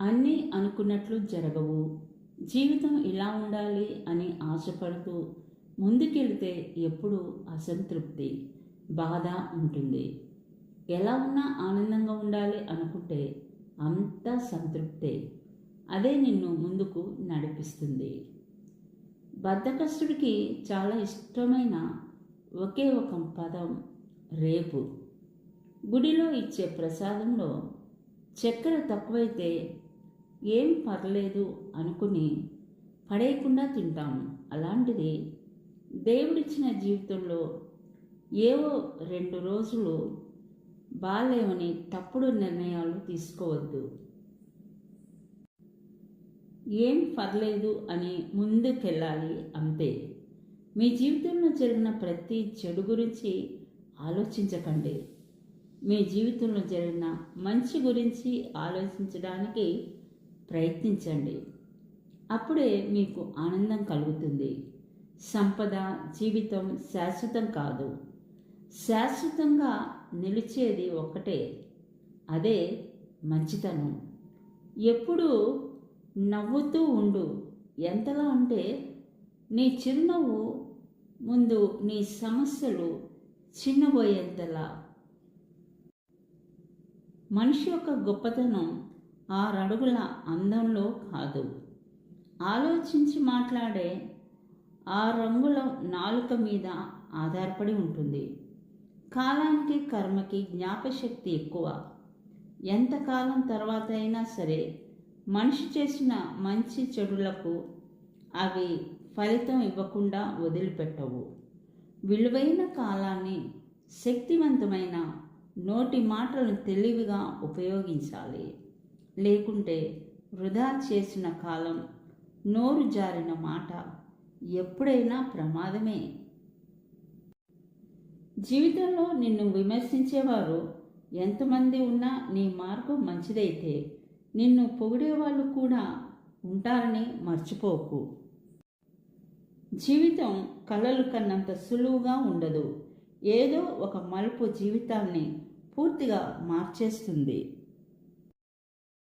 అన్నీ అనుకున్నట్లు జరగవు. జీవితం ఇలా ఉండాలి అని ఆశపడుతూ ముందుకెళ్తే ఎప్పుడూ అసంతృప్తి బాధ ఉంటుంది. ఎలా ఉన్నా ఆనందంగా ఉండాలి అనుకుంటే అంతా సంతృప్తే. అదే నిన్ను ముందుకు నడిపిస్తుంది. బద్ధకస్తుడికి చాలా ఇష్టమైన ఒకే ఒక పదం రేపు. గుడిలో ఇచ్చే ప్రసాదంలో చక్కెర తక్కువైతే ఏం పర్లేదు అనుకుని పడేయకుండా తింటాము. అలాంటిది దేవుడిచ్చిన జీవితంలో ఏవో రెండు రోజులు బాలేమని తప్పుడు నిర్ణయాలు తీసుకోవద్దు. ఏం పర్లేదు అని ముందుకెళ్ళాలి అంతే. మీ జీవితంలో జరిగిన ప్రతి చెడు గురించి ఆలోచించకండి. మీ జీవితంలో జరిగిన మంచి గురించి ఆలోచించడానికి ప్రయత్నించండి. అప్పుడే మీకు ఆనందం కలుగుతుంది. సంపద జీవితం శాశ్వతం కాదు. శాశ్వతంగా నిలిచేది ఒక్కటే అదే మంచితనం. ఎప్పుడూ నవ్వుతూ ఉండు. ఎంతలా అంటే నీ చిరునవ్వు ముందు నీ సమస్యలు చిన్నబోయేంతలా. మనిషి యొక్క గొప్పతనం ఆరడుగుల అందంలో కాదు. ఆలోచించి మాట్లాడే ఆ రంగుల నాలుక మీద ఆధారపడి ఉంటుంది. కాలానికి కర్మకి జ్ఞాపశక్తి ఎక్కువ. ఎంతకాలం తర్వాత అయినా సరే మనిషి చేసిన మంచి చెడులకు అవి ఫలితం ఇవ్వకుండా వదిలిపెట్టవు. విలువైన కాలాన్ని శక్తివంతమైన నోటి మాటలను తెలివిగా ఉపయోగించాలి. లేకుంటే వృధా చేసిన కాలం నోరు జారిన మాట ఎప్పుడైనా ప్రమాదమే. జీవితంలో నిన్ను విమర్శించేవారు ఎంతమంది ఉన్నా నీ మార్గం మంచిదైతే నిన్ను పొగిడేవాళ్ళు కూడా ఉంటారని మర్చిపోకు. జీవితం కలలు కన్నంత సులువుగా ఉండదు. ఏదో ఒక మలుపు జీవితాన్ని పూర్తిగా మార్చేస్తుంది.